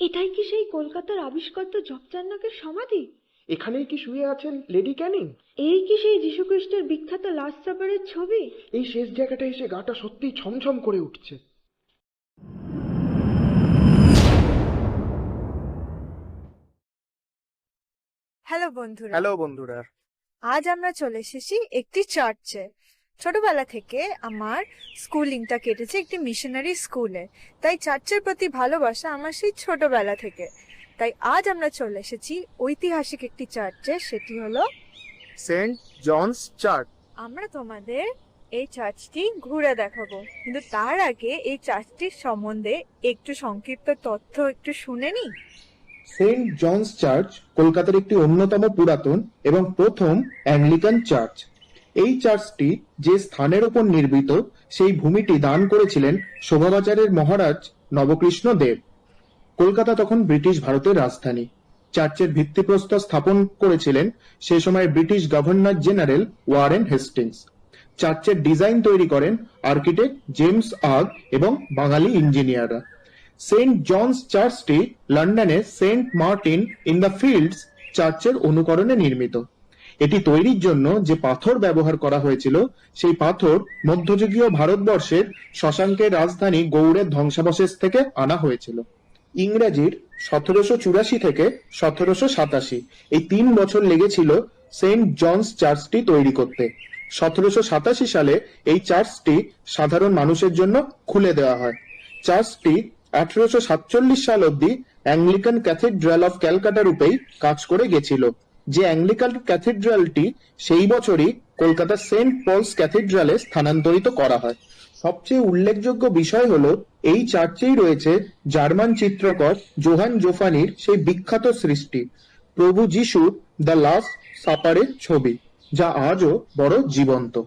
এটাই কি সেই কলকাতার আবিষ্কর্তা জগচান্নাকের সমাধি? এখানেই কি শুয়ে আছেন লেডি ক্যানিং? এই কি সেই যীশুখ্রিস্টের বিখ্যাত লাস্ট সাপারের ছবি? এই শেষ জায়গাটা এসে গাটা সত্যিই ছমছম করে উঠছে। হ্যালো বন্ধুরা। হ্যালো বন্ধুরা। আজ আমরা চলে এসেছি একটি চার্চে। ছোটবেলা থেকে আমার স্কুলিংটা কেটেছে একটি মিশনারি স্কুলে তাই চার্চের প্রতি ভালোবাসা আমার সেই ছোটবেলা থেকে। তাই আজ আমরা চলে এসেছি ঐতিহাসিক একটি চার্চে সেটি হলো সেন্ট জনস চার্চ আমরা তোমাদের এই চার্চটি ঘুরে দেখাবো। কিন্তু তার আগে এই চার্চটির সম্বন্ধে একটু সংক্ষিপ্ত তথ্য একটু শুনে নিই। সেন্ট জনস চার্চ কলকাতার একটি অন্যতম পুরাতন এবং প্রথম অ্যাংলিকান চার্চ এই চার্চটি যে স্থানের উপর নির্মিত, সেই ভূমিটি দান করেছিলেন শোভাবাজারের মহারাজ নবকৃষ্ণ দেব। কলকাতা তখন ব্রিটিশ ভারতের রাজধানী। চার্চের ভিত্তিপ্রস্তর স্থাপন করেছিলেন সে সময় British governor general Warren Hastings. চার্চের ডিজাইন তৈরি করেন আর্কিটেক্ট জেমস আগ এবং বাঙালি ইঞ্জিনিয়াররা। সেন্ট জনস চার্চটি লন্ডনের saint Martin in the fields চার্চের অনুকরণে নির্মিত। এটি তৈরির জন্য যে পাথর ব্যবহার করা হয়েছিল, সেই পাথর মধ্যযুগীয় ভারতবর্ষের শশাঙ্কের রাজধানী গৌড়ের ধ্বংসাবশেষ থেকে আনা হয়েছিল। ইংরেজির সতেরোশো চুরাশি থেকে সতেরোশো সাতাশি, এই তিন বছর লেগেছিল সেন্ট জনস চার্চটি তৈরি করতে। সতেরোশো সাতাশি সালে এই চার্চটি সাধারণ মানুষের জন্য খুলে দেওয়া হয়। চার্চটি আঠারোশো সাতচল্লিশ সাল অব্দি অ্যাংলিকান ক্যাথিড্রাল অফ ক্যালকাটা রূপেই কাজ করে গেছিল। যে অ্যাংলিকান ক্যাথিড্রালটি সেই বছরই কলকাতার সেন্ট পলস ক্যাথিড্রালে স্থানান্তরিত করা হয়। সবচেয়ে উল্লেখযোগ্য বিষয় হলো, এই চার্চেই রয়েছে জার্মান চিত্রকর জোহান জোফানির সেই বিখ্যাত সৃষ্টি, প্রভু যিশুর দ্য লাস্ট সাপারের ছবি, যা আজও বড় জীবন্ত।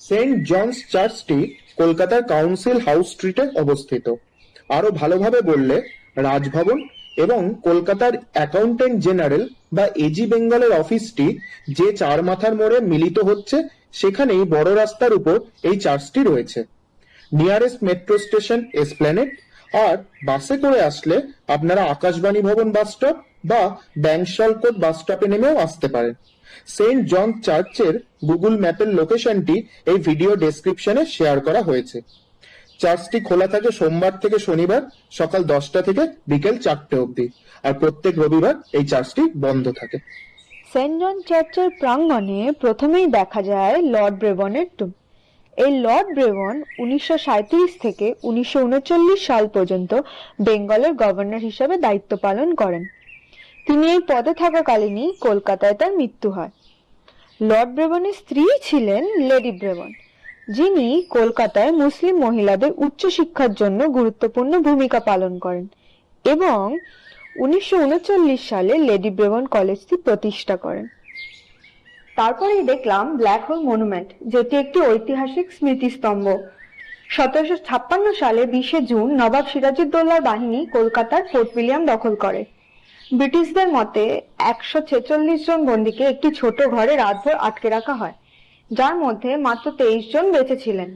সেন্ট জনস চার্চটি কলকাতার কাউন্সিল হাউস স্ট্রিটে অবস্থিত। আরও ভালোভাবে বললে, রাজভবন এবং কলকাতার অ্যাকাউন্টেন্ট জেনারেল বা এজি বেঙ্গলের অফিসটি যে চার মাথার মোড়ে মিলিত হচ্ছে, সেখানেই বড় রাস্তার উপর এই চার্চটি রয়েছে। নিয়ারেস্ট মেট্রো স্টেশন এসপ্ল্যানেট আর বাসে করে আসলে আপনারা আকাশবাণী ভবন বাস স্টপ বা ব্যাংশালকোট বাস স্টপে নেমেও আসতে পারেন। সেন্ট জন চার্চের গুগল ম্যাপের লোকেশনটি এই ভিডিও ডেসক্রিপশনে শেয়ার করা হয়েছে। চার্চটি খোলা থাকে সোমবার থেকে শনিবার সকাল দশটা থেকে বিকেল চারটে অবধি। আর প্রত্যেক রবিবার এই চার্চটি বন্ধ থাকে। সেন্ট জন চার্চের প্রাঙ্গণে প্রথমেই দেখা যায় লর্ড ব্রেবনের টুম। এই লর্ড ব্রেবন উনিশশো সাঁইত্রিশ থেকে উনিশশো উনচল্লিশ সাল পর্যন্ত বেঙ্গলের গভর্নর হিসেবে দায়িত্ব পালন করেন। তিনি এই পদে থাকাকালীনই কলকাতায় তার মৃত্যু হয়। লর্ড ব্রেবনের স্ত্রী ছিলেন লেডি ব্রেবন। যিনি কলকাতায় মুসলিম মহিলাদের উচ্চশিক্ষার জন্য গুরুত্বপূর্ণ ভূমিকা পালন করেন এবং উনিশশো উনচল্লিশ সালে লেডি ব্রেবন কলেজটি প্রতিষ্ঠা করেন। তারপরেই দেখলাম ব্ল্যাক হোল মনুমেন্ট যেটি একটি ঐতিহাসিক স্মৃতিস্তম্ভ। সতেরোশো ছাপ্পান্ন সালে বিশে জুন নবাব সিরাজউদ্দৌলার বাহিনী কলকাতার ফোর্ট উইলিয়াম দখল করে। ব্রিটিশদের মতে একশো ছেচল্লিশ জন বন্দীকে একটি ছোট ঘরে রাতভর আটকে রাখা হয়। যার মধ্যে মাত্র তেইশ জন বেঁচে ছিলেন।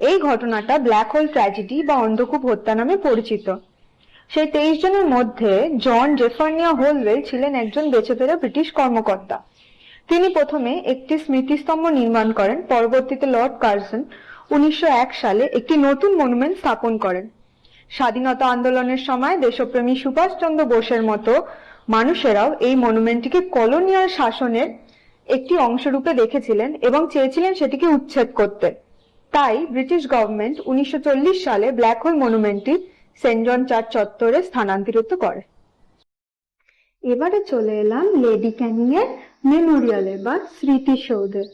এই ঘটনাটা ব্ল্যাক হোল ট্র্যাজেডি বা অন্ধকূপ হত্যা নামে পরিচিত। সেই তেইশ জনের মধ্যে জন জেফার্নিয়া হোলওয়েল ছিলেন একজন বেঁচে ফেরা ব্রিটিশ কর্মকর্তা। তিনি প্রথমে একটি স্মৃতিস্তম্ভ নির্মাণ করেন। পরবর্তীতে লর্ড কার্সন উনিশশো এক সালে একটি নতুন মনুমেন্ট স্থাপন করেন। স্বাধীনতা আন্দোলনের সময় দেশপ্রেমী সুভাষচন্দ্র বোসের মতো মানুষেরাও এই মনুমেন্টটিকে কলোনিয়াল শাসনের একটি অংশরূপে দেখেছিলেন এবং চেয়েছিলেন সেটিকে উচ্ছেদ করতে। তাই ব্রিটিশ গভর্নমেন্ট উনিশশো চল্লিশ সালে ব্ল্যাক হোল মনুমেন্টটি সেন্ট জন চার্চ চত্বরে স্থানান্তরিত করে। এবারে চলে এলাম লেডি ক্যানিং এর মেমোরিয়ালে বা স্মৃতিসৌধে।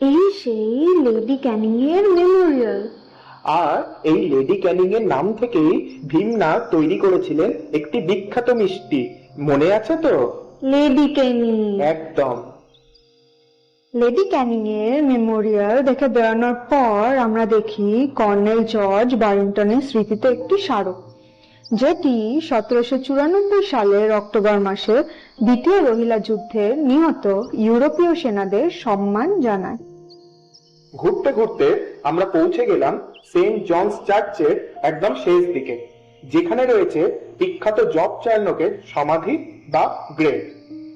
এই সেই লেডি ক্যানিং এর মেমোরিয়াল। আর এই লেডি ক্যানিং এর নাম থেকেই ভীমনাথ তৈরি করেছিলেন একটি বিখ্যাত মিষ্টি। মনে আছে তো? Lady Canning. একদম। লেডি ক্যানিং এর মেমোরিয়াল দেখে বেরোনোর পর আমরা দেখি কর্নেল জর্জ বারিংটনের স্মৃতিতে একটি স্মারক, যেটি সতেরোশো চুরানব্বই সালের অক্টোবর মাসে দ্বিতীয় রোহিলা যুদ্ধের নিহত ইউরোপীয় সেনাদের সম্মান জানায়। ঘুরতে ঘুরতে আমরা পৌঁছে গেলাম সেন্ট জনস চার্চের একদম শেষ দিকে, যেখানে রয়েছে বিখ্যাত জব চার্নকের সমাধি বা গ্রেভ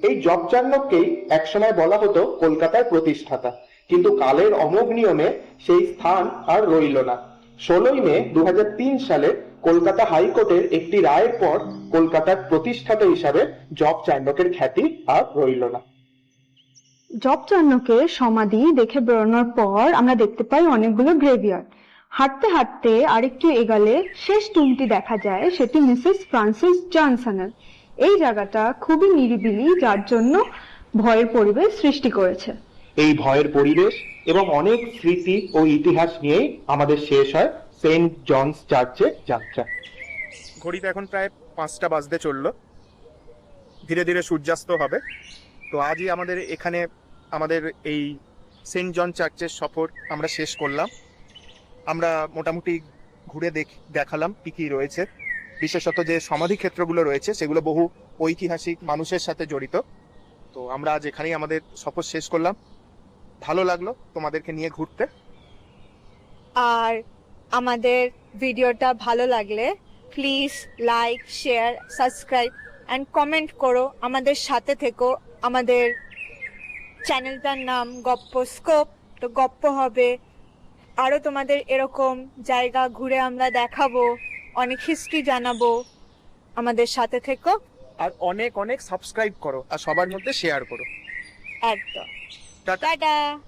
এই জব চার্নককেই একসময় বলা হতো কলকাতার প্রতিষ্ঠাতা। কিন্তু কালের অমোঘ নিয়মে সেই স্থান আর রইল না। ষোলোই মে দু সালে কলকাতা হাইকোর্টের একটি রায়ের পর কলকাতার প্রতিষ্ঠাতা হিসাবে জব চার্নকের খ্যাতি আর রইল না। জব চান্নকের সমাধি দেখে বেরোনোর পর আমরা দেখতে পাই অনেকগুলো গ্রেভিয়ার্ড হাঁটতে হাঁটতে আরেকটু এগালে শেষ টুমটি দেখা যায়, সেটি মিসেস ফ্রান্সিস জনসনের এই জায়গাটা খুবই নিরিবিলি যার জন্য ভয়ের পরিবেশ সৃষ্টি করেছে। এই ভয়ের পরিবেশ এবং অনেক স্মৃতি ও ইতিহাস নিয়েই আমাদের শেষ হয় সেন্ট জনস চার্চের যাত্রা। ঘড়িতে এখন প্রায় পাঁচটা বাজতে চলল। ধীরে ধীরে সূর্যাস্ত হবে। তো আজই আমাদের এখানে আমাদের এই সেন্ট জন চার্চের সফর আমরা শেষ করলাম। আমরা মোটামুটি ঘুরে দেখ দেখালাম কি কি রয়েছে। বিশেষত যে সমাধি ক্ষেত্রগুলো রয়েছে, সেগুলো বহু ঐতিহাসিক মানুষের সাথে জড়িত। তো আমরা আজ এখানেই আমাদের সফর শেষ করলাম। ভালো লাগল তোমাদেরকে নিয়ে ঘুরতে। আর আমাদের ভিডিওটা ভালো লাগলে please like share subscribe and comment করো। আমাদের সাথে থেকো। আমাদের চ্যানেলটার নাম গপ্প স্কোপ তো গপ্প হবে আরও তোমাদের এরকম জায়গা ঘুরে আমরা দেখাবো। অনেক হিস্ট্রি জানাব। আমাদের সাথে থেকো। আর অনেক অনেক সাবস্ক্রাইব করো। আর সবার মধ্যে শেয়ার করো। একদম। টাটা।